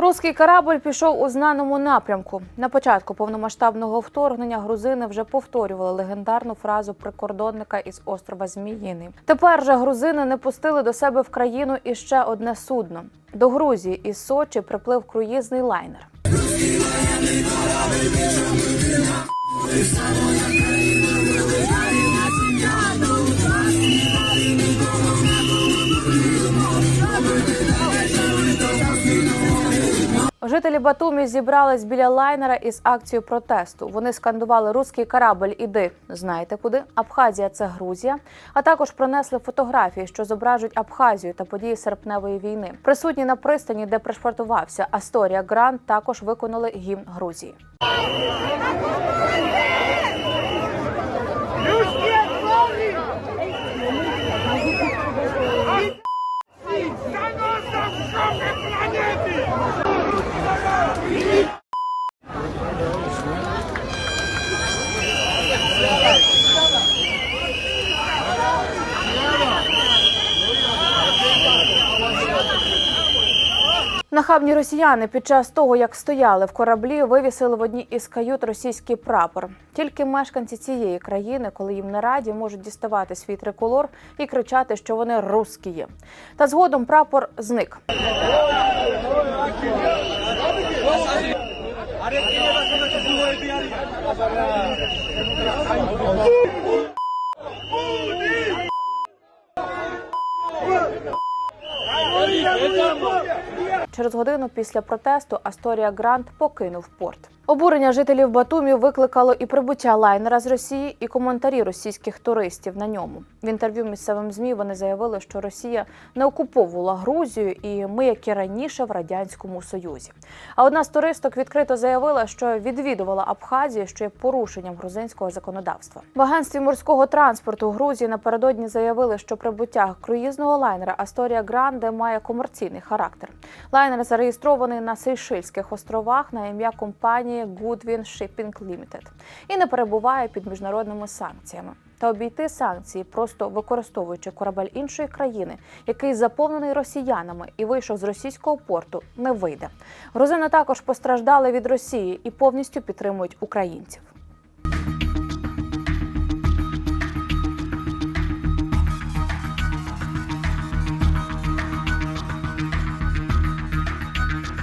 Руський корабль пішов у знаному напрямку. На початку повномасштабного вторгнення грузини вже повторювали легендарну фразу прикордонника із острова Зміїний. Тепер же грузини не пустили до себе в країну іще одне судно. До Грузії із Сочі приплив круїзний лайнер. Жителі Батумі зібрались біля лайнера із акцією протесту. Вони скандували Руський корабль, іди. Знаєте куди? Абхазія це Грузія. А також принесли фотографії, що зображують Абхазію та події серпневої війни. Присутні на пристані, де пришвартувався Асторія Гранд, також виконали гімн Грузії. Нахабні росіяни під час того, як стояли в кораблі, вивісили в одній із кают російський прапор. Тільки мешканці цієї країни, коли їм не раді, можуть діставати свій триколор і кричати, що вони русські. Та згодом прапор зник. Через годину після протесту Асторія Грант покинув порт. Обурення жителів Батумі викликало і прибуття лайнера з Росії, і коментарі російських туристів на ньому. В інтерв'ю місцевим змі вони заявили, що Росія не окуповувала Грузію, і ми, як і раніше, в радянському союзі. А одна з туристок відкрито заявила, що відвідувала Абхазію, що є порушенням грузинського законодавства. В агентстві морського транспорту Грузії напередодні заявили, що прибуття круїзного лайнера Асторія Гранде має комерційний характер. Лайнер зареєстрований на Сейшельських островах на ім'я компанії Goodwin Shipping Limited і не перебуває під міжнародними санкціями. Та обійти санкції, просто використовуючи корабель іншої країни, який заповнений росіянами і вийшов з російського порту, не вийде. Грузини також постраждали від Росії і повністю підтримують українців.